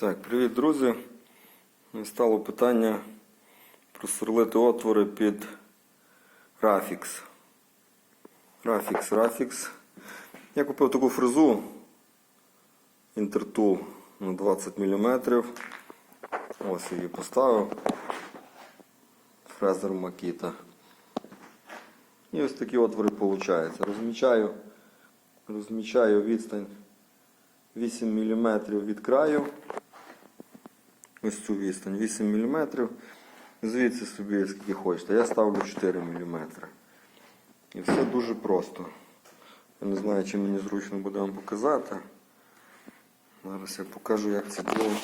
Так, привіт, друзі. Стало питання просверлити отвори під Rafix. Rafix, Rafix. Я купив таку фрезу Intertool на 20 мм. Ось її поставив. Фрезер Makita. І ось такі отвори виходять. Розмічаю, розмічаю відстань 8 мм від краю. Ось цю відстань 8 мм. Звідси собі скільки хочете. Я ставлю 4 мм. І все дуже просто. Я не знаю, чи мені зручно буде вам показати. Зараз я покажу, як це діло,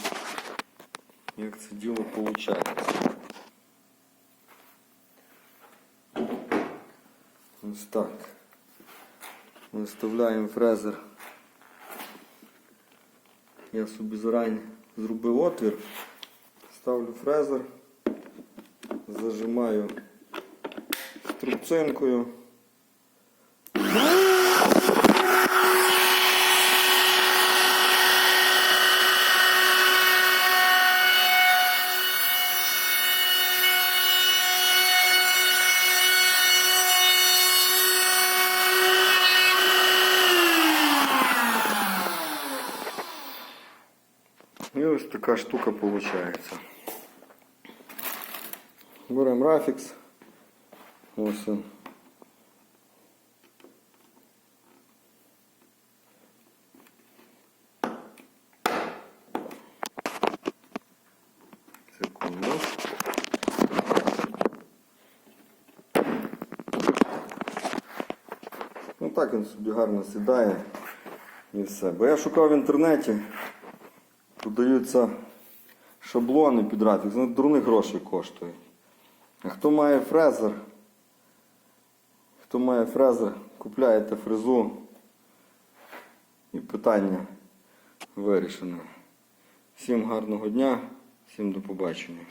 як це діло виходить. Ось так. Ми вставляємо фрезер. Я собі зарані зробив отвір, ставлю фрезер, зажимаю струбцинкою. І ось така штука виходить. Беремо рафікс. Ось він. Ну так він собі гарно сідає і все. Бо я шукав в інтернеті. Продаються шаблони під рафік, вони дурних грошей коштують. А хто має фрезер, хто має фрезер, купляєте фрезу і питання вирішено. Всім гарного дня, всім до побачення.